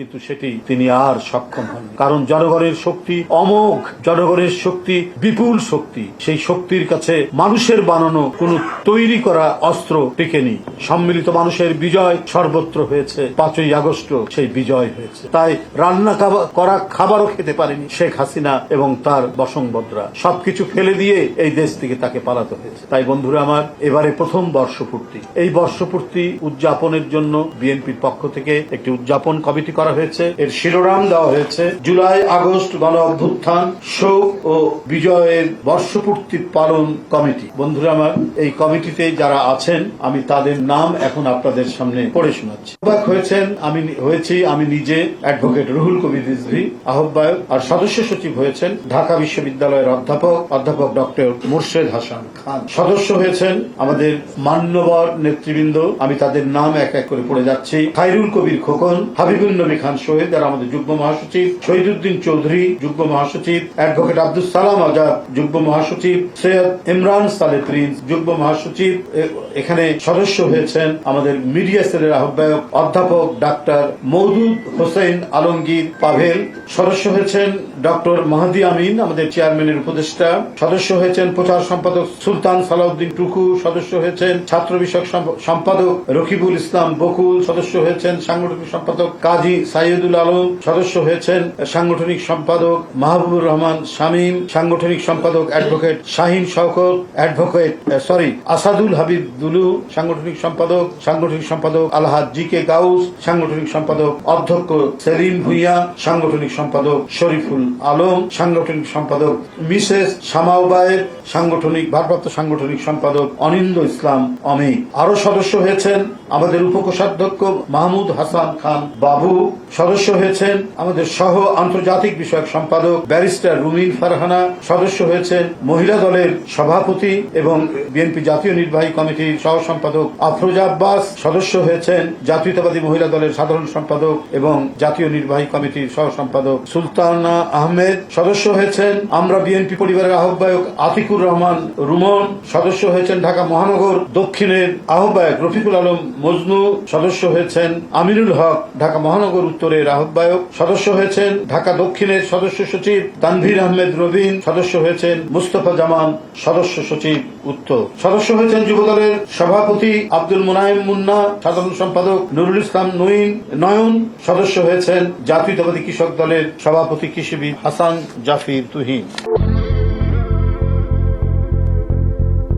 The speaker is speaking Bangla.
কিন্তু সেটি তিনি আর সক্ষম হন কারণ জনগণের শক্তি অমোঘ, জনগণের শক্তি বিপুল শক্তি। সেই শক্তির কাছে মানুষের বানানো কোন তৈরি করা অস্ত্র টেকেনি। সম্মিলিত মানুষের বিজয় সর্বত্র হয়েছে। পাঁচই আগস্ট সেই বিজয় হয়েছে। তাই রান্না করা খাবারও খেতে পারেনি শেখ হাসিনা এবং তার বসংবদরা। সবকিছু ফেলে দিয়ে এই দেশ থেকে তাকে পালাতে হয়েছে। তাই বন্ধুরা আমার, এবারে প্রথম বর্ষপূর্তি। এই বর্ষপূর্তি উদযাপনের জন্য বিএনপির পক্ষ থেকে একটি উদযাপন কমিটি করা হয়েছে। এর শিরোনাম দেওয়া হয়েছে, জুলাই আগস্ট গণ অভ্যুত্থান, শোক ও বিজয়ের বর্ষপূর্তি পালন কমিটি। বন্ধুরা আমার, এই কমিটিতে যারা আছেন, আমি তাদের নাম এখন আপনাদের সামনে পড়ে শোনাচ্ছি। আহ্বায়ক হয়েছেন, আমি হয়েছি, আমি নিজে অ্যাডভোকেট রুহুল কবির রিজভি, আহ্বায়ক আর সদস্য সচিব হয়েছেন ঢাকা বিশ্ববিদ্যালয়ের অধ্যাপক অধ্যাপক ডক্টর মুর্শেদ হাসান খান। সদস্য হয়েছেন আমাদের মান্যবর নেতৃবৃন্দ, আমি তাদের নাম এক এক করে পড়ে যাচ্ছি। খাইরুল কবির খোকন হাবিবুল নবী খান শহীদ যারা আমাদের যুগ্ম মহাসচিব শহীদুদ্দিন চৌধুরী, যুগ্ম মহাসচিব অ্যাডভোকেট আব্দুল সালাম আজাদ, যুগ্ম মহাসচিব সৈয়দ ইমরান সালে প্রিন্স, যুগ্ম মহাসচিব এখানে সদস্য হয়েছেন আমাদের মিডিয়া সেলের আহ্বায়ক অধ্যাপক ডাক্তার মৌদুদ হোসেন আলমগীর পাভেল। সদস্য হয়েছেন ডক্টর মাহাদি আমিন, আমাদের চেয়ারম্যানের উপদেষ্টা। সদস্য হয়েছেন প্রচার সম্পাদক সুলতান সালাউদ্দিন টুকু। সদস্য হয়েছেন ছাত্র বিষয়ক সম্প- সম্পাদক রকিবুল ইসলাম বকুল। সদস্য হয়েছেন সাংগঠনিক সম্পাদক কাজী সাইয়দুল আলম সদস্য হয়েছেন সাংগঠনিক সম্পাদক মাহবুবুর রহমান শামীম, সাংগঠনিক সম্পাদক advocate Shahin Shawkat, advocate sorry, Asadul Habib Dulu, সাংগঠনিক সম্পাদক সাংগঠনিক সম্পাদক আলহাজ জি কে গাউস, সাংগঠনিক সম্পাদক অধ্যক্ষ সেলিম ভুইয়া, সাংগঠনিক সম্পাদক শরীফুল আলম, সাংগঠনিক সম্পাদক মিসেস শামাউবায়ের সাংগঠনিক ভারপ্রাপ্ত সাংগঠনিক সম্পাদক অনিন্দ ইসলাম অমি আরও সদস্য হয়েছেন আমাদের উপকোষাধ্যক্ষ মাহমুদ হাসান খান বাবু সদস্য হয়েছেন আমাদের সহ আন্তর্জাতিক বিষয়ক সম্পাদক ব্যারিস্টার রুমিন ফারহানা, সদস্য হয়েছেন মহিলা দলের সভাপতি এবং বিএনপি জাতীয় নির্বাহী কমিটির সহ সম্পাদক আফরোজা আব্বাস, সদস্য হয়েছেন জাতীয়তাবাদী মহিলা দলের সাধারণ সম্পাদক এবং জাতীয় নির্বাহী কমিটির সহ সম্পাদক সুলতানা আহমেদ, সদস্য হয়েছেন আমরা বিএনপি পরিবারের আহ্বায়ক আতিকুর রহমান রুমন, সদস্য হয়েছেন ঢাকা মহানগর দক্ষিণের আহ্বায়ক রফিকুল আলম মজনু, সদস্য হয়েছেন আমিরুল হক, ঢাকা মহানগর উত্তরের আহ্বায়ক সদস্য হয়েছেন ঢাকা দক্ষিণের সদস্য সচিব তানভীর আহমেদ রবিন, সদস্য হয়েছেন মুস্তফা জামান, সদস্য সচিব উত্তর। সদস্য হয়েছেন যুবদলের সভাপতি আব্দুল মুনাইম মুন্না, সাধারণ সম্পাদক নুরুল ইসলাম নঈন নয়ন, সদস্য হয়েছেন জাতীয়তাবাদী কৃষক দলের সভাপতি কৃষিবিদ হাসান জাফির তুহিন।